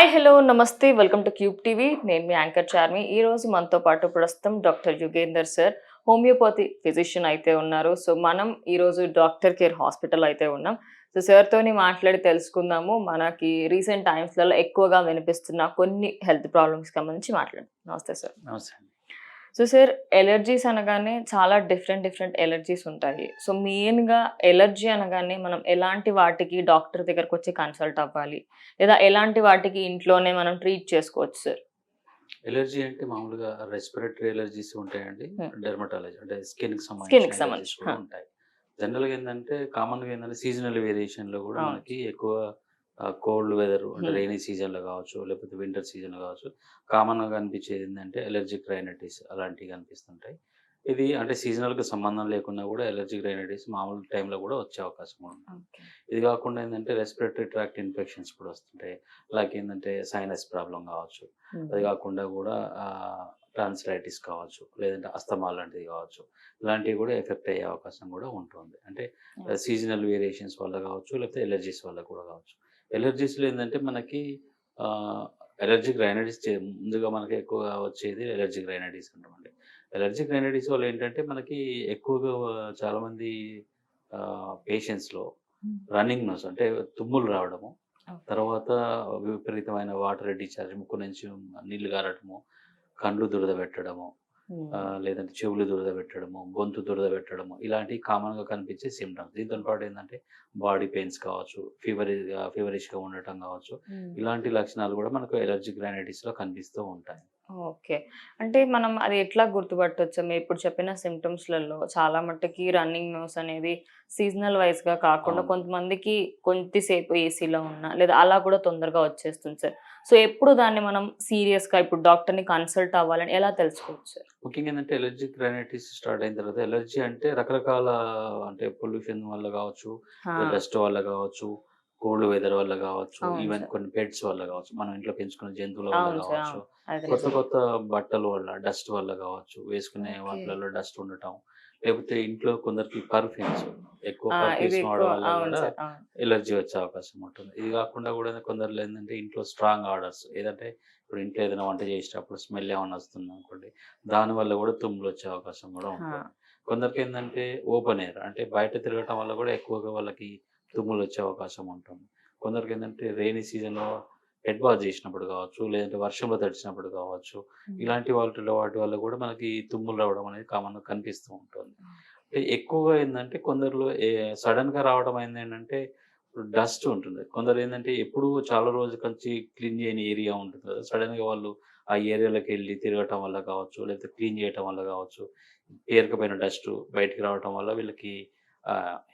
Hi hello namaste welcome to Cube TV. నేను మీ anchor Charmi. ఈ రోజు మనతో పాటు ప్రస్తుతం doctor Yugender sir homeopathy physician అయితే ఉన్నారు. సో మనం ఈరోజు డాక్టర్ కేర్ హాస్పిటల్ అయితే ఉన్నాం. సో సార్తోని మాట్లాడి తెలుసుకుందాము. మనకి రీసెంట్ టైమ్స్లలో ఎక్కువగా వినిపిస్తున్న కొన్ని హెల్త్ ప్రాబ్లమ్స్ సంబంధించి మాట్లాడదాం నమస్తే సార్. నమస్తే సో సార్ ఎలర్జీస్ అనగానే చాలా డిఫరెంట్ డిఫరెంట్ ఎలర్జీస్ ఉంటాయి సో మెయిన్గా ఎలర్జీ అనగానే మనం ఎలాంటి వాటికి డాక్టర్ దగ్గరకు వచ్చి కన్సల్ట్ అవ్వాలి లేదా ఎలాంటి వాటికి ఇంట్లోనే మనం ట్రీట్ చేసుకోవచ్చు సార్ ఎలర్జీ అంటే మామూలుగా రెస్పిరేటరీ ఎలర్జీస్ ఉంటాయండి. డెర్మటాలజీ అంటే స్కిన్కి సంబంధించి. ఉంటాయి జనరల్గా ఏంటంటే కామన్గా ఏంటంటే సీజనల్ వేరియేషన్లో కూడా. మనకి ఎక్కువ కోల్డ్ వెదర్ అంటే. రైనీ సీజన్లో కావచ్చు లేకపోతే వింటర్ సీజన్లో కావచ్చు కామన్గా కనిపించేది ఏంటంటే ఎలర్జిక్ రైనటిస్ అలాంటివి కనిపిస్తుంటాయి. ఇది అంటే సీజనల్కి సంబంధం లేకుండా కూడా ఎలర్జిక్ రైనటిస్ మామూలు టైంలో కూడా వచ్చే అవకాశం కూడా ఉంది ఇది కాకుండా ఏంటంటే రెస్పిరేటరీ ట్రాక్ట్ ఇన్ఫెక్షన్స్ కూడా వస్తుంటాయి. లైక్ ఏంటంటే సైనస్ ప్రాబ్లం కావచ్చు. అది కాకుండా కూడా ట్రాన్స్లైటిస్ కావచ్చు లేదంటే అస్తమా లాంటిది కావచ్చు ఇలాంటివి కూడా ఎఫెక్ట్ అయ్యే అవకాశం కూడా ఉంటుంది. అంటే సీజనల్ వేరియేషన్స్ వల్ల కావచ్చు లేకపోతే ఎలర్జీస్ వల్ల కూడా కావచ్చు. ఎలర్జీస్లో ఏంటంటే మనకి ఎలర్జిక్ రైనటిస్ ముందుగా మనకి ఎక్కువగా వచ్చేది ఎలర్జిక్ రైనటిస్ అంటామండి ఎలర్జిక్ రైనటిస్ వల్ల ఏంటంటే మనకి ఎక్కువగా చాలామంది పేషెంట్స్లో రన్నింగ్ నోస్ అంటే తుమ్ములు రావడము. తర్వాత విపరీతమైన వాటర్ డిశ్చార్జ్ ముక్కు నుంచి నీళ్ళు గారటము కండ్లు దురద పెట్టడము లేదంటే చెవులు దురద పెట్టడము గొంతు దురద పెట్టడము ఇలాంటివి కామన్గా కనిపించే సిమ్టమ్స్ దీంతో పాటు ఏంటంటే బాడీ పెయిన్స్ కావచ్చు ఫీవర్ ఫీవరిష్గా ఉండటం కావచ్చు ఇలాంటి లక్షణాలు కూడా మనకు ఎలర్జిక్ గ్రానైటిస్లో కనిపిస్తూ ఉంటాయి. ఓకే. అంటే మనం అది ఎట్లా గుర్తుపట్టవచ్చు మీరు ఇప్పుడు చెప్పిన సిమ్టమ్స్లలో చాలా మట్టుకి రన్నింగ్ నోస్ అనేది సీజనల్ వైజ్గా కాకుండా. కొంతమందికి కొంతసేపు ఏసీలో ఉన్నా లేదా అలా కూడా తొందరగా వచ్చేస్తుంది సార్. సో ఎప్పుడు దాన్ని మనం సీరియస్గా ఇప్పుడు డాక్టర్ని కన్సల్ట్ అవ్వాలని ఎలా తెలుసుకోవచ్చు ముఖ్యంగా ఏంటంటే ఎలర్జిక్ గ్రానైటిస్ స్టార్ట్ అయిన తర్వాత ఎలర్జీ అంటే రకరకాల అంటే పొల్యూషన్ వల్ల కావచ్చు డస్ట్ వల్ల కావచ్చు కోల్డ్ వెదర్ వల్ల కావచ్చు ఈవెన్. కొన్ని పెట్స్ వల్ల కావచ్చు మనం ఇంట్లో పెంచుకున్న జంతువుల వల్ల కావచ్చు కొత్త. కొత్త బట్టల వల్ల డస్ట్ వల్ల కావచ్చు వేసుకునే. వాటిలలో డస్ట్ ఉండటం లేకపోతే ఇంట్లో కొందరికి పర్ఫ్యూమ్స్ ఎక్కువ పర్ఫ్యూమ్స్ వాడడం. ఎలర్జీ వచ్చే అవకాశం ఉంటుంది. ఇది కాకుండా కూడా కొందరు ఏంటంటే ఇంట్లో స్ట్రాంగ్ ఆర్డర్స్ ఏదంటే ఇప్పుడు ఇంట్లో ఏదైనా వంట చేసేటప్పుడు స్మెల్ ఏమైనా వస్తుంది అనుకోండి దానివల్ల కూడా తుమ్ములు వచ్చే అవకాశం కూడా ఉంటుంది. కొందరికి ఏంటంటే ఓపెన్ ఎయిర్ అంటే బయట తిరగటం వల్ల కూడా ఎక్కువగా వాళ్ళకి తుమ్ములు వచ్చే అవకాశం ఉంటుంది. కొందరికి ఏంటంటే రెయినీ సీజన్లో హెడ్ బాత్ చేసినప్పుడు కావచ్చు లేదంటే వర్షంలో తడిచినప్పుడు కావచ్చు ఇలాంటి వాటి వాటి వల్ల కూడా మనకి తుమ్ములు రావడం అనేది కామన్గా కనిపిస్తూ ఉంటుంది. అంటే ఎక్కువగా ఏంటంటే కొందరిలో సడన్గా రావడం అయింది ఏంటంటే డస్ట్ ఉంటుంది. కొందరు ఏంటంటే ఎప్పుడు చాలా రోజుల నుంచి క్లీన్ చేయని ఏరియా ఉంటుంది కదా సడన్గా వాళ్ళు ఆ ఏరియాలోకి వెళ్ళి తిరగటం వల్ల కావచ్చు లేకపోతే క్లీన్ చేయటం వల్ల కావచ్చు పేరుకపోయిన డస్ట్ బయటికి రావటం వల్ల వీళ్ళకి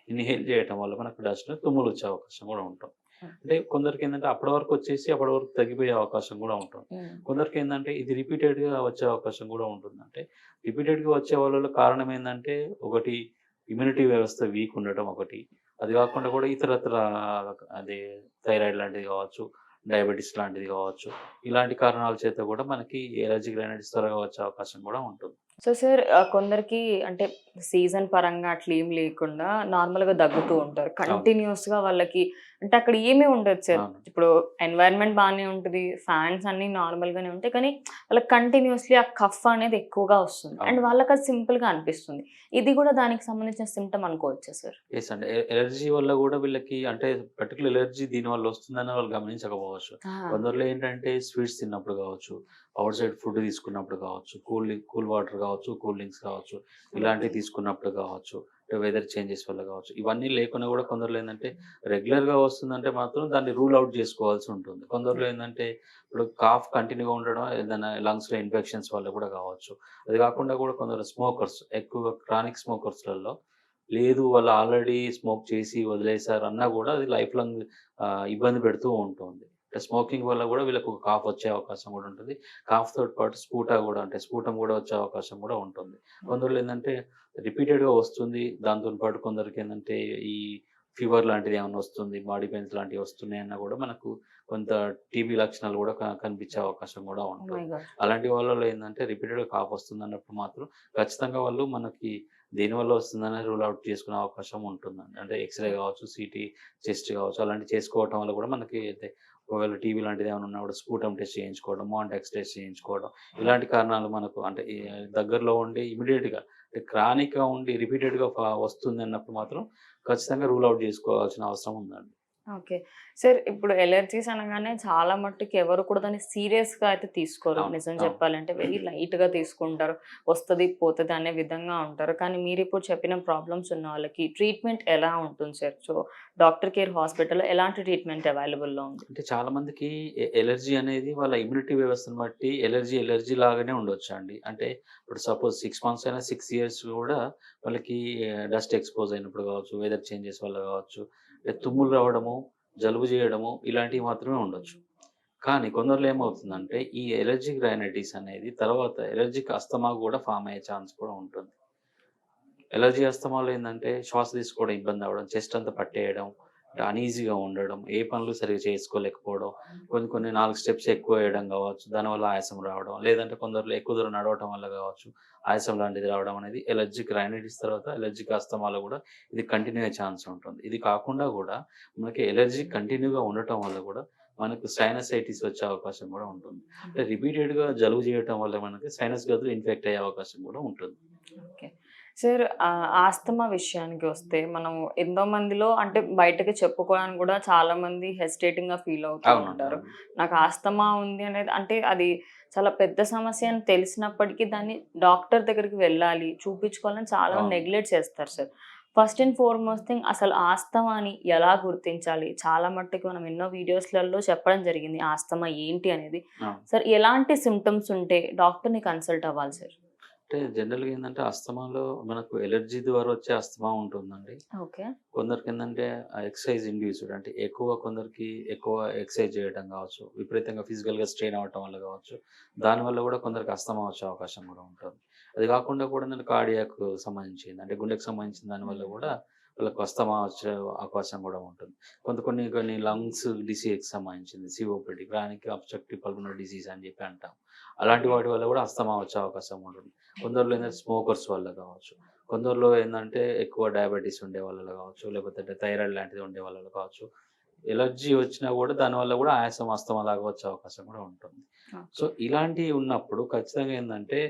ఇన్హేల్ చేయటం వల్ల మనకు డస్ట్ తుమ్ములు వచ్చే అవకాశం కూడా ఉంటుంది. అంటే కొందరికి ఏంటంటే అప్పటి వరకు వచ్చేసి అప్పటి వరకు తగ్గిపోయే అవకాశం కూడా ఉంటుంది. కొందరికి ఏంటంటే ఇది రిపీటెడ్గా వచ్చే అవకాశం కూడా ఉంటుంది. అంటే రిపీటెడ్గా వచ్చే వాళ్ళలో కారణం ఏంటంటే ఒకటి ఇమ్యూనిటీ వ్యవస్థ వీక్ ఉండటం ఒకటి. అది కాకుండా కూడా ఇతరత్ర అదే థైరాయిడ్ లాంటిది కావచ్చు డయాబెటీస్ లాంటిది కావచ్చు. ఇలాంటి కారణాల చేత కూడా మనకి ఎలర్జిక్ రైనైటిస్ త్వరగా వచ్చే అవకాశం కూడా ఉంటుంది. సో సార్ కొందరికి అంటే సీజన్ పరంగా అట్లా ఏం లేకుండా నార్మల్గా దగ్గుతూ ఉంటారు. కంటిన్యూస్గా వాళ్ళకి అంటే అక్కడ ఏమీ ఉండదు సార్. ఇప్పుడు ఎన్వైరన్మెంట్ బాగానే ఉంటుంది ఫ్యాన్స్ అన్ని నార్మల్ గానే ఉంటాయి కానీ వాళ్ళకి కంటిన్యూస్లీ ఆ కఫ్ అనేది ఎక్కువగా వస్తుంది. అండ్. వాళ్ళకి అది సింపుల్గా అనిపిస్తుంది. ఇది కూడా దానికి సంబంధించిన సిమ్టమ్ అనుకోవచ్చా సార్? ఎస్ అంటే ఎలర్జీ వల్ల కూడా వీళ్ళకి అంటే పర్టికులర్ ఎలర్జీ దీని వల్ల వస్తుందని వాళ్ళు గమనించకపోవచ్చు. కొందరిలో ఏంటంటే స్వీట్స్ తిన్నప్పుడు కావచ్చు అవుట్ సైడ్ ఫుడ్ తీసుకున్నప్పుడు కావచ్చు కూల్ కూల్ వాటర్ కావచ్చు కూల్ డ్రింక్స్ కావచ్చు ఇలాంటివి తీసుకున్నప్పుడు కావచ్చు. వెదర్ చేంజెస్ వల్ల కావచ్చు. ఇవన్నీ లేకుండా కూడా కొందరిలో ఏంటంటే రెగ్యులర్గా వస్తుందంటే మాత్రం దాన్ని రూల్ అవుట్ చేసుకోవాల్సి ఉంటుంది. కొందరిలో ఏంటంటే ఇప్పుడు కాఫ్ కంటిన్యూగా ఉండడం ఏదైనా లంగ్స్లో ఇన్ఫెక్షన్స్ వల్ల కూడా కావచ్చు. అది కాకుండా కూడా కొందరు స్మోకర్స్ ఎక్కువ క్రానిక్ స్మోకర్స్లలో లేదు వాళ్ళు ఆల్రెడీ స్మోక్ చేసి వదిలేశారు అన్నా కూడా అది లైఫ్ లాంగ్ ఇబ్బంది పెడుతూ ఉంటుంది. స్మోకింగ్ వల్ల కూడా వీళ్ళకి ఒక కాఫ్ వచ్చే అవకాశం కూడా ఉంటుంది. కాఫ్ తోటి పాటు స్పూటా కూడా అంటే స్ఫూటం కూడా వచ్చే అవకాశం కూడా ఉంటుంది. కొందరు ఏంటంటే రిపీటెడ్గా వస్తుంది. దాంతో పాటు కొందరికి ఏంటంటే ఈ ఫీవర్ లాంటిది ఏమైనా వస్తుంది బాడీ పెయిన్స్ లాంటివి వస్తున్నాయి అన్నా కూడా మనకు కొంత టీబీ లక్షణాలు కూడా కనిపించే అవకాశం కూడా Oh ఉంటుంది. అలాంటి వాళ్ళలో ఏంటంటే రిపీటెడ్గా కాఫ్ వస్తుంది అన్నప్పుడు మాత్రం ఖచ్చితంగా వాళ్ళు మనకి దేనివల్ల వస్తుందని రూల్ అవుట్ చేసుకునే అవకాశం ఉంటుందండి. అంటే ఎక్స్రే కావచ్చు సిటీ చెస్ట్ కావచ్చు అలాంటివి చేసుకోవటం వల్ల కూడా మనకి అయితే ఒకవేళ టీవీ లాంటిది ఏమైనా ఉన్నప్పుడు స్పూటమ్ టెస్ట్ చేయించుకోవడం మాంటాక్స్ టెస్ట్ చేయించుకోవడం ఇలాంటి కారణాలు మనకు అంటే దగ్గరలో ఉండి ఇమీడియట్గా అంటే క్రానిక్గా ఉండి రిపీటెడ్గా వస్తుంది అన్నప్పుడు మాత్రం ఖచ్చితంగా రూల్ అవుట్ చేసుకోవాల్సిన అవసరం ఉందండి. ఓకే. సార్ ఇప్పుడు ఎలర్జీస్ అనగానే చాలా మట్టుకు ఎవరు కూడా దాన్ని సీరియస్గా అయితే తీసుకోరు. నిజం. చెప్పాలంటే వెరీ లైట్గా తీసుకుంటారు. వస్తుంది పోతుంది అనే విధంగా ఉంటారు. కానీ మీరు ఇప్పుడు చెప్పిన ప్రాబ్లమ్స్ ఉన్న వాళ్ళకి ట్రీట్మెంట్ ఎలా ఉంటుంది సార్? సో డాక్టర్ కేర్ హాస్పిటల్లో ఎలాంటి ట్రీట్మెంట్ అవైలబుల్లో ఉంది? అంటే చాలా మందికి ఎలర్జీ అనేది వాళ్ళ ఇమ్యూనిటీ వ్యవస్థను బట్టి ఎలర్జీ ఎలర్జీ లాగానే ఉండొచ్చు అండి? అంటే ఇప్పుడు సపోజ్ సిక్స్ మంత్స్ అయినా సిక్స్ ఇయర్స్ కూడా వాళ్ళకి డస్ట్ ఎక్స్పోజ్ అయినప్పుడు కావచ్చు వెదర్ చేంజెస్ వల్ల కావచ్చు తుమ్ములు రావడము జలుబు చేయడము ఇలాంటివి మాత్రమే ఉండొచ్చు. కానీ కొందరిలో ఏమవుతుందంటే ఈ ఎలర్జిక్ రైనైటిస్ అనేది తర్వాత ఎలర్జిక్ అస్తమా కూడా ఫామ్ అయ్యే ఛాన్స్ కూడా ఉంటుంది. ఎలర్జీ అస్తమాలో ఏంటంటే శ్వాస తీసుకోవడం ఇబ్బంది అవ్వడం చెస్ట్ అంతా పట్టేయడం అనీజీగా ఉండడం ఏ పనులు సరిగ్గా చేసుకోలేకపోవడం కొన్ని కొన్ని నాలుగు స్టెప్స్ ఎక్కువ వేయడం కావచ్చు దానివల్ల ఆయాసం రావడం లేదంటే కొందరు ఎక్కువ దూరం నడవటం వల్ల కావచ్చు ఆయాసం లాంటిది రావడం అనేది ఎలర్జిక్ రైనైటిస్ తర్వాత ఎలర్జిక్ అస్తమాలో కూడా ఇది కంటిన్యూ అయ్యే ఛాన్స్ ఉంటుంది. ఇది కాకుండా కూడా మనకి ఎలర్జీ కంటిన్యూగా ఉండటం వల్ల కూడా మనకు సైనసైటిస్ వచ్చే అవకాశం కూడా ఉంటుంది. అంటే రిపీటెడ్గా జలుబు చేయటం వల్ల మనకి సైనస్ గదులు ఇన్ఫెక్ట్ అయ్యే అవకాశం కూడా ఉంటుంది. ఓకే. సార్ ఆస్తమా విషయానికి వస్తే మనం ఎంతో మందిలో అంటే బయటకి చెప్పుకోవడానికి కూడా చాలా మంది హెసిటేటింగ్గా ఫీల్ అవుతూ ఉంటారు. నాకు ఆస్తమా ఉంది అనేది అంటే అది చాలా పెద్ద సమస్య అని తెలిసినప్పటికీ దాన్ని డాక్టర్ దగ్గరికి వెళ్ళాలి చూపించుకోవాలని చాలా. నెగ్లెక్ట్ చేస్తారు sir first and foremost thing అసలు ఆస్తమాని ఎలా గుర్తించాలి చాలా మట్టుకు మనం ఎన్నో వీడియోస్లలో చెప్పడం జరిగింది ఆస్తమా ఏంటి అనేది. సార్ ఎలాంటి సిమ్టమ్స్ ఉంటే డాక్టర్ని కన్సల్ట్ అవ్వాలి సార్ అంటే జనరల్గా ఏంటంటే అస్తమాలో మనకు ఎలర్జీ ద్వారా వచ్చే అస్తమా ఉంటుందండి. ఓకే. కొందరికి ఏంటంటే ఎక్సర్సైజ్ ఇండ్యూస్డ్ అంటే ఎక్కువ కొందరికి ఎక్కువ ఎక్సర్సైజ్ చేయడం కావచ్చు విపరీతంగా ఫిజికల్గా స్ట్రెయిన్ అవ్వటం వల్ల కావచ్చు దానివల్ల కూడా కొందరికి అస్తమా వచ్చే అవకాశం కూడా ఉంటుంది. అది కాకుండా కూడా కార్డియాక్ సంబంధించింది అంటే గుండెకి సంబంధించిన దానివల్ల కూడా వాళ్ళకి అస్తమా వచ్చే అవకాశం కూడా ఉంటుంది. కొంత కొన్ని కొన్ని లంగ్స్ డిసీజ్కి సంబంధించింది COPD chronic obstructive pulmonary disease అని చెప్పి అంటాం. అలాంటి వాటి వల్ల కూడా అస్తమా వచ్చే అవకాశం ఉంటుంది. కొందరిలో ఏంటంటే స్మోకర్స్ వల్ల కావచ్చు. కొందరిలో ఏంటంటే ఎక్కువ డయాబెటీస్ ఉండే వాళ్ళలో కావచ్చు లేకపోతే థైరాయిడ్ లాంటిది ఉండే వాళ్ళలో కావచ్చు. ఎలర్జీ వచ్చినా కూడా దానివల్ల కూడా ఆయాసం అస్తమా లాగా వచ్చే అవకాశం కూడా ఉంటుంది. సో ఇలాంటివి ఉన్నప్పుడు ఖచ్చితంగా ఏంటంటే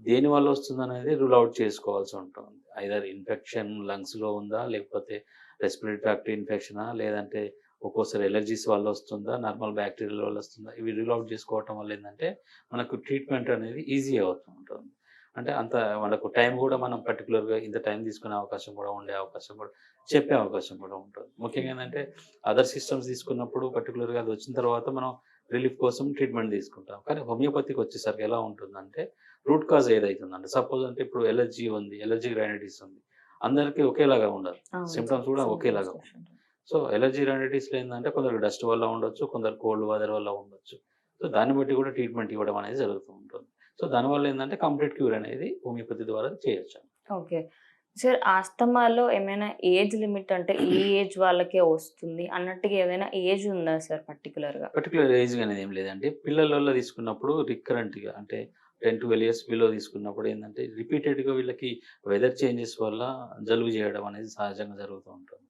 దేని వల్ల వస్తుంది అనేది రూల్ అవుట్ చేసుకోవాల్సి ఉంటుంది. ఐదర్ ఇన్ఫెక్షన్ లంగ్స్లో ఉందా లేకపోతే రెస్పిరేటరీ ట్రాక్ట్ ఇన్ఫెక్షనా లేదంటే ఒక్కోసారి ఎలర్జీస్ వల్ల వస్తుందా నార్మల్ బ్యాక్టీరియల్ వల్ల వస్తుందా ఇవి రూల్ అవుట్ చేసుకోవటం వల్ల ఏంటంటే మనకు ట్రీట్మెంట్ అనేది ఈజీ అవుతూ ఉంటుంది. అంటే అంత మనకు టైం కూడా మనం పర్టికులర్గా ఇంత టైం తీసుకునే అవకాశం కూడా ఉండే అవకాశం కూడా చెప్పే అవకాశం కూడా ఉంటుంది. ముఖ్యంగా ఏంటంటే అదర్ సిస్టమ్స్ తీసుకున్నప్పుడు పర్టికులర్గా అది వచ్చిన తర్వాత మనం రిలీఫ్ కోసం ట్రీట్మెంట్ తీసుకుంటాం. కానీ హోమియోపతికి వచ్చేసరికి ఎలా ఉంటుందంటే రూట్ కాజ్ ఏదైతుందంటే సపోజ్ అంటే ఇప్పుడు ఎలర్జీ ఉంది ఎలర్జీ రైనైటిస్ ఉంది అందరికీ ఒకేలాగా ఉండదు Symptoms కూడా ఒకేలాగా సో ఎలర్జీ రైనైటిస్లో ఏంటంటే కొందరు డస్ట్ వల్ల ఉండొచ్చు కొందరు కోల్డ్ వెదర్ వల్ల ఉండొచ్చు. సో దాన్ని బట్టి కూడా ట్రీట్మెంట్ ఇవ్వడం అనేది జరుగుతూ ఉంటుంది. సో దానివల్ల ఏంటంటే కంప్లీట్ క్యూర్ అనేది హోమియోపతి ద్వారా చేయొచ్చు. ఓకే. సార్ ఆస్తమాలో ఏమైనా ఏజ్ లిమిట్ అంటే ఈ ఏజ్ వాళ్ళకే వస్తుంది? అన్నట్టుగా ఏదైనా ఏజ్ ఉందా సార్ పర్టికులర్గా పర్టికులర్ ఏజ్ అనేది ఏం లేదంటే పిల్లలలో తీసుకున్నప్పుడు రికరెంట్గా అంటే టెన్ ట్వెల్వ్ ఇయర్స్ బిలో తీసుకున్నప్పుడు ఏంటంటే రిపీటెడ్గా వీళ్ళకి వెదర్ చేంజెస్ వల్ల జలుబు చేయడం అనేది సహజంగా జరుగుతూ ఉంటుంది.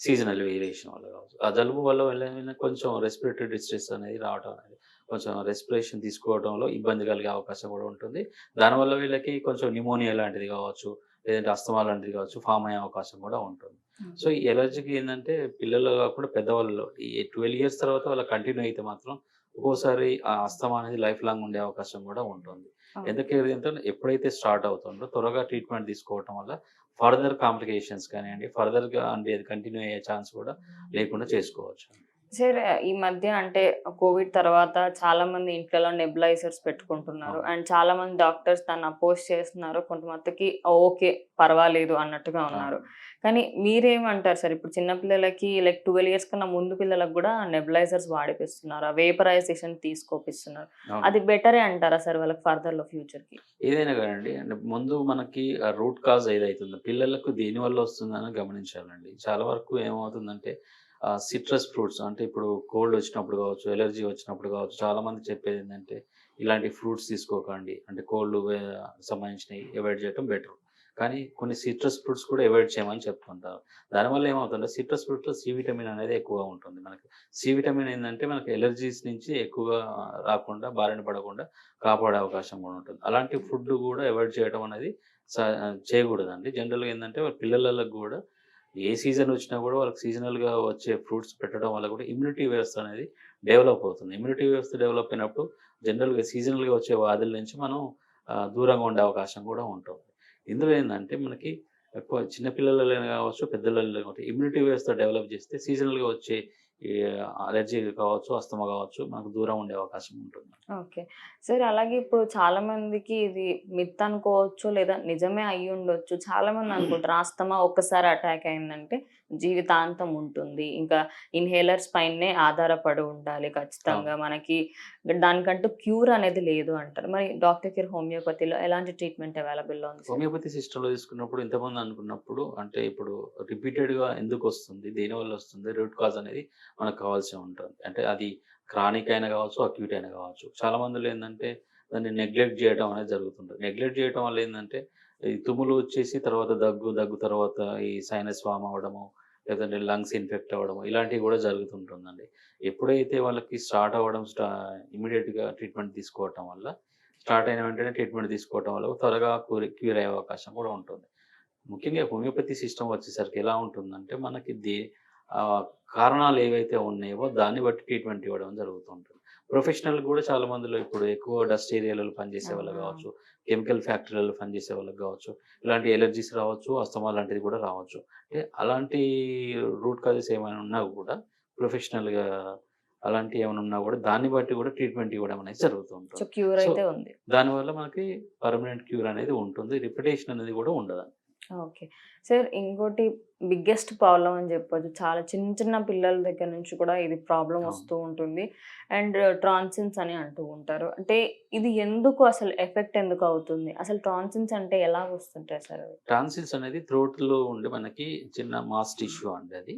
సీజనల్ వేరియేషన్ వల్ల కావచ్చు. ఆ జలుబు వల్ల వెళ్ళిన కొంచెం రెస్పిరేటరీ డిస్ట్రెస్ అనేది రావడం అనేది కొంచెం రెస్పిరేషన్ తీసుకోవడంలో ఇబ్బంది కలిగే అవకాశం కూడా ఉంటుంది. దానివల్ల వీళ్ళకి కొంచెం న్యూమోనియా లాంటిది కావచ్చు లేదంటే అస్తమా లాంటిది కావచ్చు ఫామ్ అయ్యే అవకాశం కూడా ఉంటుంది. సో ఈ ఎలర్జీకి ఏంటంటే పిల్లలు కాకుండా పెద్దవాళ్ళు ఈ ట్వెల్వ్ ఇయర్స్ తర్వాత వాళ్ళ కంటిన్యూ అయితే మాత్రం ఒక్కోసారి ఆ అస్తమా అనేది లైఫ్ లాంగ్ ఉండే అవకాశం కూడా ఉంటుంది. ఎందుకంటే ఏంటంటే ఎప్పుడైతే స్టార్ట్ అవుతుందో త్వరగా ట్రీట్మెంట్ తీసుకోవటం వల్ల ఫర్దర్ కాంప్లికేషన్స్ కానివ్వండి ఫర్దర్గా అంటే అది కంటిన్యూ అయ్యే ఛాన్స్ కూడా లేకుండా చేసుకోవచ్చు. సార్ ఈ మధ్య అంటే కోవిడ్ తర్వాత చాలా మంది ఇంట్లో నెబులైజర్స్ పెట్టుకుంటున్నారు. అండ్ చాలా మంది డాక్టర్స్ దాన్ని అపోజ్ చేస్తున్నారు. కొంతమందికి ఓకే పర్వాలేదు అన్నట్టుగా ఉన్నారు. కానీ మీరేమంటారు సార్? ఇప్పుడు చిన్న పిల్లలకి లైక్ ట్వెల్వ్ ఇయర్స్ కన్నా ముందు పిల్లలకు కూడా నెబులైజర్స్ వాడిపిస్తున్నారు. వేపరైజేషన్ తీసుకోపిస్తున్నారు. అది బెటరే అంటారా సార్ వాళ్ళకి ఫర్దర్లో ఫ్యూచర్కి ఏదైనా కానండి అంటే ముందు మనకి రూట్ కాజ్ ఏదైతుందో పిల్లలకు దేని వల్ల వస్తుందని గమనించాలండి. చాలా వరకు ఏమవుతుందంటే సిట్రస్ ఫ్రూట్స్ అంటే ఇప్పుడు కోల్డ్ వచ్చినప్పుడు కావచ్చు ఎలర్జీ వచ్చినప్పుడు కావచ్చు చాలామంది చెప్పేది ఏంటంటే ఇలాంటి ఫ్రూట్స్ తీసుకోకండి. అంటే కోల్డ్ సంబంధించినవి అవాయిడ్ చేయటం బెటర్ కానీ కొన్ని సిట్రస్ ఫ్రూట్స్ కూడా అవాయిడ్ చేయమని చెప్తుంటారు. దానివల్ల ఏమవుతుందంటే సిట్రస్ ఫ్రూట్స్లో సి విటమిన్ అనేది ఎక్కువగా ఉంటుంది. మనకి సి విటమిన్ ఏంటంటే మనకి ఎలర్జీస్ నుంచి ఎక్కువగా రాకుండా బారిన పడకుండా కాపాడే అవకాశం కూడా ఉంటుంది. అలాంటి ఫుడ్ కూడా అవాయిడ్ చేయడం అనేది చేయకూడదండి. జనరల్గా ఏంటంటే వాళ్ళ పిల్లలకు కూడా ఏ సీజన్ వచ్చినా కూడా వాళ్ళకి సీజనల్గా వచ్చే ఫ్రూట్స్ పెట్టడం వల్ల కూడా ఇమ్యూనిటీ వ్యవస్థ అనేది డెవలప్ అవుతుంది. ఇమ్యూనిటీ వ్యవస్థ డెవలప్ అయినప్పుడు జనరల్గా సీజనల్గా వచ్చే వ్యాధుల నుంచి మనం దూరంగా ఉండే అవకాశం కూడా ఉంటుంది. ఇందులో ఏంటంటే మనకి ఎక్కువ చిన్నపిల్లలైనా కావచ్చు పెద్దలలో కావచ్చు ఇమ్యూనిటీ వ్యవస్థ డెవలప్ చేస్తే సీజనల్గా వచ్చే ఈ అలర్జీ కావచ్చు అస్తమా కావచ్చు మనకు దూరం ఉండే అవకాశం ఉంటుంది. ఓకే. సార్ అలాగే ఇప్పుడు చాలా మందికి ఇది మిత్ అనుకోవచ్చు లేదా నిజమే అయ్యి ఉండొచ్చు చాలా మంది అనుకుంటారు ఆస్తమా ఒక్కసారి అటాక్ అయిందంటే. జీవితాంతం ఉంటుంది. ఇంకా ఇన్హేలర్స్ పైనే ఆధారపడి ఉండాలి ఖచ్చితంగా. మనకి దానికంటూ క్యూర్ అనేది లేదు అంటారు. మరి డాక్టర్ కేర్ హోమియోపతిలో ఎలాంటి ట్రీట్మెంట్ అవైలబుల్లో ఉంది? హోమియోపతి సిస్టంలో తీసుకున్నప్పుడు ఇంతమంది అనుకున్నప్పుడు అంటే ఇప్పుడు రిపీటెడ్గా ఎందుకు వస్తుంది? దేనివల్ల వస్తుంది? రూట్ కాజ్ అనేది మనకు కావాల్సి ఉంటుంది. అంటే అది క్రానిక్ అయినా కావచ్చు అక్యూట్ అయినా కావచ్చు. చాలా మందిలో ఏంటంటే దాన్ని నెగ్లెక్ట్ చేయడం అనేది జరుగుతుంటుంది. నెగ్లెక్ట్ చేయడం వల్ల ఏంటంటే ఈ తుమ్ములు వచ్చేసి తర్వాత దగ్గు దగ్గు తర్వాత ఈ సైనస్ ఫామ్ అవ్వడము లేదంటే లంగ్స్ ఇన్ఫెక్ట్ అవ్వడము ఇలాంటివి కూడా జరుగుతుంటుందండి. ఎప్పుడైతే వాళ్ళకి స్టార్ట్ అవ్వడం స్టా ఇమీడియట్గా ట్రీట్మెంట్ తీసుకోవటం వల్ల స్టార్ట్ అయిన వెంటనే ట్రీట్మెంట్ తీసుకోవటం వల్ల త్వరగా క్యూర్ క్యూర్ అయ్యే అవకాశం కూడా ఉంటుంది. ముఖ్యంగా హోమియోపతి సిస్టమ్ వచ్చేసరికి ఎలా ఉంటుందంటే మనకి దే కారణాలు ఏవైతే ఉన్నాయో దాన్ని బట్టి ట్రీట్మెంట్ ఇవ్వడం జరుగుతుంటుంది. ప్రొఫెషనల్ కూడా చాలా మందిలో ఇప్పుడు ఎక్కువ డస్ట్ ఏరియాలలో పనిచేసే వాళ్ళు ఆహా. కావచ్చు కెమికల్ ఫ్యాక్టరీలలో పనిచేసే వాళ్ళకి కావచ్చు ఇలాంటి ఎలర్జీస్ రావచ్చు అస్తమా లాంటిది కూడా రావచ్చు. అంటే అలాంటి రూట్ కాజెస్ ఏమైనా ఉన్నా కూడా ప్రొఫెషనల్గా అలాంటి ఏమైనా ఉన్నా కూడా దాన్ని బట్టి కూడా ట్రీట్మెంట్ ఇవ్వడం అనేది ఉంది. దానివల్ల మనకి పర్మనెంట్ క్యూర్ అనేది ఉంటుంది. రిపిటేషన్ అనేది కూడా ఉండదు. ఓకే. సార్ ఇంకోటి బిగ్గెస్ట్ ప్రాబ్లం అని చెప్పొచ్చు. చాలా చిన్న చిన్న పిల్లల దగ్గర నుంచి కూడా ఇది ప్రాబ్లం. వస్తూ ఉంటుంది. అండ్ ట్రాన్సిన్స్ అని అంటూ ఉంటారు. అంటే ఇది ఎందుకు అసలు ఎఫెక్ట్ ఎందుకు అవుతుంది? అసలు ట్రాన్సిన్స్ అంటే ఎలా వస్తుంటాయి సార్ టాన్సిల్స్ అనేది throat లో ఉండి మనకి చిన్న మాస్ టిష్యూ అండి అది.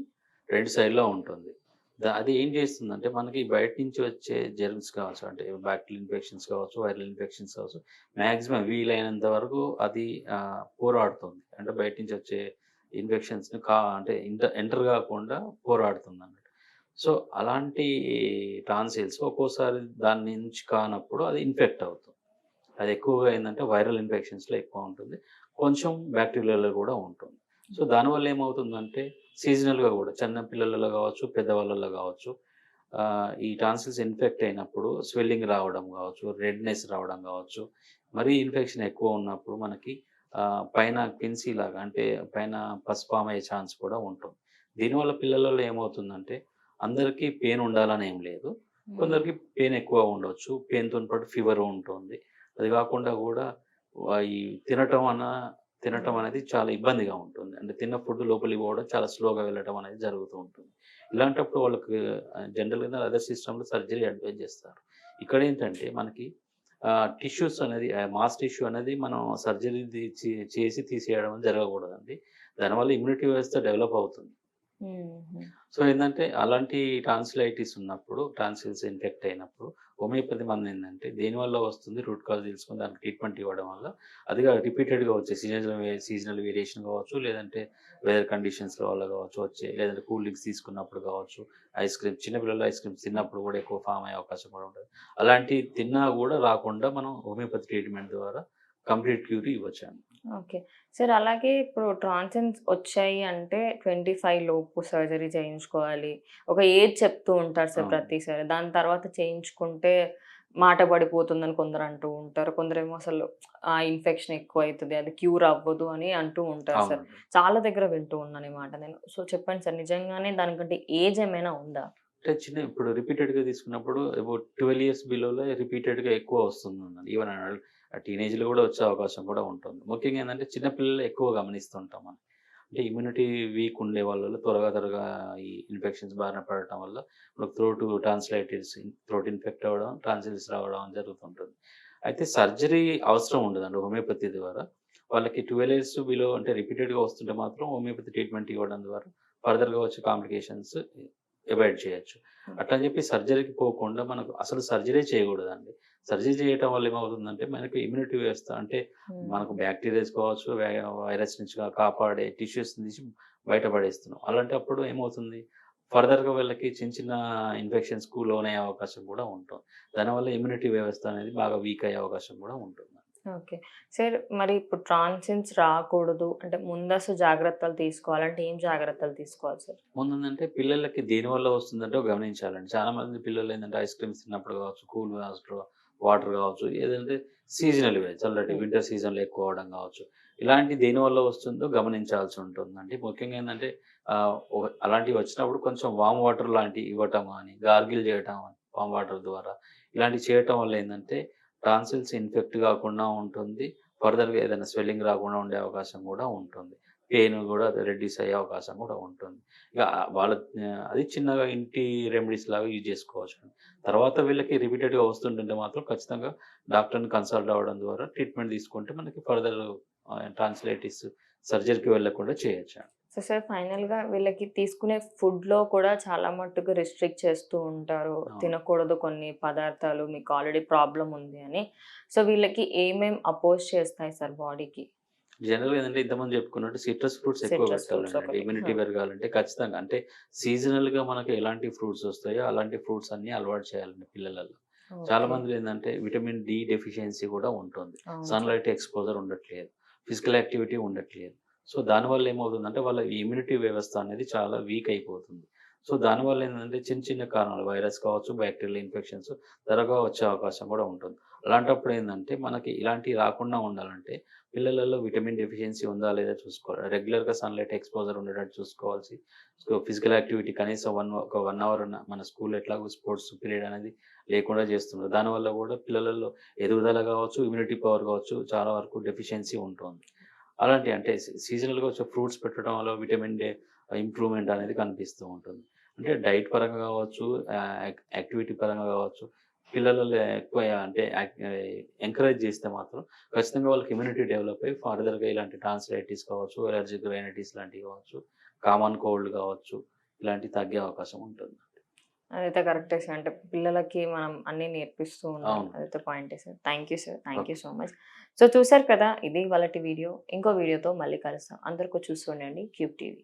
రెండు సైడ్లో ఉంటుంది. అది ఏం చేస్తుందంటే మనకి బయట నుంచి వచ్చే జెర్మ్స్ కావచ్చు అంటే బ్యాక్టీరియల్ ఇన్ఫెక్షన్స్ కావచ్చు వైరల్ ఇన్ఫెక్షన్స్ కావచ్చు మ్యాక్సిమం వీలైనంత వరకు అది పోరాడుతుంది. అంటే బయట నుంచి వచ్చే ఇన్ఫెక్షన్స్ని కా అంటే ఇంటర్ ఎంటర్ కాకుండా పోరాడుతుంది అన్నట్టు సో అలాంటి టాన్సిల్స్ ఒక్కోసారి దాని నుంచి కానప్పుడు అది ఇన్ఫెక్ట్ అవుతుంది. అది ఎక్కువగా ఏంటంటే వైరల్ ఇన్ఫెక్షన్స్లో ఎక్కువ ఉంటుంది. కొంచెం బ్యాక్టీరియాలో కూడా ఉంటుంది. సో దానివల్ల ఏమవుతుందంటే సీజనల్గా కూడా చిన్న పిల్లలలో కావచ్చు పెద్దవాళ్ళలో కావచ్చు ఈ టాన్సిల్స్ ఇన్ఫెక్ట్ అయినప్పుడు స్వెల్లింగ్ రావడం కావచ్చు రెడ్నెస్ రావడం కావచ్చు మరీ ఇన్ఫెక్షన్ ఎక్కువ ఉన్నప్పుడు మనకి పైన పిన్సీ లాగా అంటే పైన పసుపామ్ అయ్యే ఛాన్స్ కూడా ఉంటుంది. దీనివల్ల పిల్లలలో ఏమవుతుందంటే అందరికీ పెయిన్ ఉండాలని ఏం లేదు. కొందరికి పెయిన్ ఎక్కువ ఉండొచ్చు పెయిన్తో పాటు ఫీవర్ ఉంటుంది. అది కాకుండా కూడా ఈ తినటం అన్న తినటం అనేది చాలా ఇబ్బందిగా ఉంటుంది. అంటే తిన్న ఫుడ్ లోపలికి పోవడం చాలా స్లోగా వెళ్ళటం అనేది జరుగుతూ ఉంటుంది. ఇలాంటప్పుడు వాళ్ళకి జనరల్గా అదర్ సిస్టంలో సర్జరీ అడ్వైజ్ చేస్తారు. ఇక్కడ ఏంటంటే మనకి టిష్యూస్ అనేది మాస్ టిష్యూ అనేది మనం సర్జరీ చేసి తీసేయడం జరగకూడదండి. దానివల్ల ఇమ్యూనిటీ వ్యవస్థ డెవలప్ అవుతుంది. సో ఏంటంటే అలాంటి టాన్సిలైటిస్ ఉన్నప్పుడు టాన్సిల్స్ ఇన్ఫెక్ట్ అయినప్పుడు హోమియోపతి మంది ఏంటంటే దేనివల్ల వస్తుంది? రూట్ కాజ్ తెలుసుకుని దానికి ట్రీట్మెంట్ ఇవ్వడం వల్ల. అదిగా రిపీటెడ్గా వచ్చే సీజనల్ సీజనల్ వేరియేషన్ కావచ్చు లేదంటే వెదర్ కండిషన్స్ వల్ల కావచ్చు వచ్చే లేదంటే కూల్ డ్రింక్స్ తీసుకున్నప్పుడు కావచ్చు ఐస్ క్రీమ్ చిన్నపిల్లలు ఐస్ క్రీమ్స్ తిన్నప్పుడు కూడా ఎక్కువ ఫామ్ అయ్యే అవకాశం కూడా ఉంటుంది. అలాంటి తిన్నా కూడా రాకుండా మనం హోమియోపతి ట్రీట్మెంట్ ద్వారా కంప్లీట్ క్యూర్ ఇవ్వచ్చు ఓకే. సార్ అలాగే ఇప్పుడు ట్రాన్సిన్స్ వచ్చాయి అంటే ట్వంటీ ఫైవ్ లోపు సర్జరీ చేయించుకోవాలి. ఒక ఏజ్ చెప్తూ ఉంటారు సార్. ప్రతిసారి. దాని తర్వాత చేయించుకుంటే మాట పడిపోతుందని కొందరు అంటూ ఉంటారు. కొందరేమో అసలు ఆ ఇన్ఫెక్షన్ ఎక్కువ అవుతుంది అది క్యూర్ అవ్వదు అని అంటూ ఉంటారు సార్. చాలా దగ్గర వింటూ ఉన్నాను ఈ మాట నేను. సో చెప్పండి సార్ నిజంగానే దానికంటే ఏజ్ ఏమైనా ఉందా? అంటే చిన్న ఇప్పుడు రిపీటెడ్గా తీసుకున్నప్పుడు అబౌట్ ట్వెల్వ్ ఇయర్స్ బిలోలో రిపీటెడ్గా ఎక్కువ వస్తుంది ఈవెన్ టీనేజ్లో కూడా వచ్చే అవకాశం కూడా ఉంటుంది. ముఖ్యంగా ఏంటంటే చిన్నపిల్లలు ఎక్కువ గమనిస్తుంటాం మనం. అంటే ఇమ్యూనిటీ వీక్ ఉండే వాళ్ళలో త్వరగా త్వరగా ఈ ఇన్ఫెక్షన్స్ బారిన పడటం వల్ల మనకు థ్రోట్ ట్రాన్స్లైటిస్ థ్రోట్ ఇన్ఫెక్ట్ అవ్వడం ట్రాన్సిల్స్ రావడం జరుగుతుంటుంది. అయితే సర్జరీ అవసరం ఉండదండి హోమియోపతి ద్వారా. వాళ్ళకి ట్వెల్వ్ ఇయర్స్ బిలో అంటే రిపీటెడ్గా వస్తుంటే మాత్రం హోమియోపతి ట్రీట్మెంట్ ఇవ్వడం ద్వారా ఫర్దర్గా వచ్చే కాంప్లికేషన్స్ అవాయిడ్ చేయొచ్చు. అట్లా చెప్పి సర్జరీకి పోకుండా మనకు అసలు సర్జరీ చేయకూడదండి. సర్జరీ చేయటం వల్ల ఏమవుతుందంటే మనకు ఇమ్యూనిటీ వ్యవస్థ అంటే. మనకు బ్యాక్టీరియాస్ కావచ్చు వైరస్ నుంచి కాపాడే టిష్యూస్ తీసి బయటపడేస్తున్నాం. అలాంటి అప్పుడు ఏమవుతుంది? ఫర్దర్గా వీళ్ళకి చిన్న చిన్న ఇన్ఫెక్షన్స్కు లోనయ్యే అవకాశం కూడా ఉంటుంది. దానివల్ల ఇమ్యూనిటీ వ్యవస్థ అనేది బాగా వీక్ అయ్యే అవకాశం కూడా ఉంటుంది. ఓకే. సార్ మరి ఇప్పుడు ట్రాన్సిన్స్ రాకూడదు. అంటే ముందస్తు జాగ్రత్తలు తీసుకోవాలంటే ఏం జాగ్రత్తలు తీసుకోవాలి సార్? ముందంటే పిల్లలకి దేని వల్ల వస్తుందంటే గమనించాలండి. చాలా మంది పిల్లలు ఏంటంటే ఐస్ క్రీమ్స్ తిన్నప్పుడు కావచ్చు కూల్ వాటర్ కావచ్చు ఏదంటే సీజనల్ ఇవే చల్లటి. వింటర్ సీజన్లో ఎక్కువ అవడం కావచ్చు. ఇలాంటి దేని వల్ల వస్తుందో గమనించాల్సి ఉంటుందండి. ముఖ్యంగా ఏంటంటే అలాంటివి వచ్చినప్పుడు కొంచెం వామ్ వాటర్ లాంటివి ఇవ్వటం అని గార్గిల్ చేయటం వామ్ వాటర్ ద్వారా ఇలాంటివి చేయటం వల్ల ఏంటంటే టాన్సిల్స్ ఇన్ఫెక్ట్ కాకుండా ఉంటుంది. ఫర్దర్గా ఏదైనా స్వెల్లింగ్ రాకుండా ఉండే అవకాశం కూడా ఉంటుంది. పెయిన్ కూడా రెడ్యూస్ అయ్యే అవకాశం కూడా ఉంటుంది. ఇక వాళ్ళ అది చిన్నగా ఇంటి రెమెడీస్ లాగా యూజ్ చేసుకోవచ్చు. తర్వాత వీళ్ళకి రిపీటెడ్గా వస్తుంటుంటే మాత్రం ఖచ్చితంగా డాక్టర్ని కన్సల్ట్ అవ్వడం ద్వారా ట్రీట్మెంట్ తీసుకుంటే మనకి ఫర్దర్ ట్రాన్స్లేటిస్ సర్జరీకి వెళ్ళకుండా చేయొచ్చు. సో సార్ ఫైనల్గా వీళ్ళకి తీసుకునే ఫుడ్లో కూడా చాలా మట్టుకు రిస్ట్రిక్ట్ చేస్తూ ఉంటారు. తినకూడదు కొన్ని పదార్థాలు మీకు ఆల్రెడీ ప్రాబ్లం ఉంది అని. సో వీళ్ళకి ఏమేం అపోజ్ చేస్తాయి సార్ బాడీకి? జనరల్ ఏంటంటే ఇంతమంది చెప్పుకున్నట్టు సిట్రస్ ఫ్రూట్స్ ఎక్కువ పెట్టాలండి ఒకటి. ఇమ్యూనిటీ. పెరగాలంటే ఖచ్చితంగా. అంటే సీజనల్గా మనకి ఎలాంటి ఫ్రూట్స్ వస్తాయో అలాంటి ఫ్రూట్స్ అన్ని అలవాటు చేయాలండి పిల్లలలో చాలా మంది ఏంటంటే విటమిన్ డి డెఫిషియన్సీ కూడా ఉంటుంది. సన్లైట్ ఎక్స్పోజర్ ఉండట్లేదు. ఫిజికల్ యాక్టివిటీ ఉండట్లేదు. సో దానివల్ల ఏమవుతుందంటే వాళ్ళ ఇమ్యూనిటీ వ్యవస్థ అనేది చాలా వీక్ అయిపోతుంది. సో దానివల్ల ఏంటంటే చిన్న చిన్న కారణాలు వైరస్ కావచ్చు బ్యాక్టీరియల్ ఇన్ఫెక్షన్స్ త్వరగా వచ్చే అవకాశం కూడా ఉంటుంది. అలాంటప్పుడు ఏంటంటే మనకి ఇలాంటివి రాకుండా ఉండాలంటే పిల్లలలో విటమిన్ డెఫిషియన్సీ ఉందా లేదా చూసుకోవాలి. రెగ్యులర్గా సన్లైట్ ఎక్స్పోజర్ ఉండేటట్టు చూసుకోవాల్సి ఫిజికల్ యాక్టివిటీ కనీసం వన్ ఒక వన్ అవర్ మన స్కూల్ ఎట్లాగో స్పోర్ట్స్ పీరియడ్ అనేది లేకుండా చేస్తున్నారు దానివల్ల కూడా పిల్లలలో ఎదుగుదల కావచ్చు ఇమ్యూనిటీ పవర్ కావచ్చు చాలా వరకు డెఫిషియన్సీ ఉంటుంది. అలాంటి అంటే సీజనల్గా వచ్చే ఫ్రూట్స్ పెట్టడం వల్ల విటమిన్ డే ఇంప్రూవ్మెంట్ అనేది కనిపిస్తూ ఉంటుంది. అంటే డైట్ పరంగా కావచ్చు యాక్టివిటీ పరంగా కావచ్చు పిల్లలలో ఎక్కువ అంటే ఎంకరేజ్ చేస్తే మాత్రం ఖచ్చితంగా వాళ్ళకి ఇమ్యూనిటీ డెవలప్ అయ్యి ఫర్దర్గా ఇలాంటి ట్రాన్స్లైటిస్ కావచ్చు ఎలర్జిక్ రైనైటిస్ లాంటివి కావచ్చు కామన్ కోల్డ్ కావచ్చు ఇలాంటివి తగ్గే అవకాశం ఉంటుంది. అదైతే కరెక్టే సార్. అంటే పిల్లలకి మనం అన్ని నేర్పిస్తూ ఉన్నాం. అదైతే పాయింటే sir. Thank you sir. Thank you so much. So చూసారు కదా ఇది వాళ్ళటి వీడియో. ఇంకో వీడియోతో మళ్ళీ కలుస్తాం. అందరికీ చూస్తుండండి క్యూబ్ టీవీ.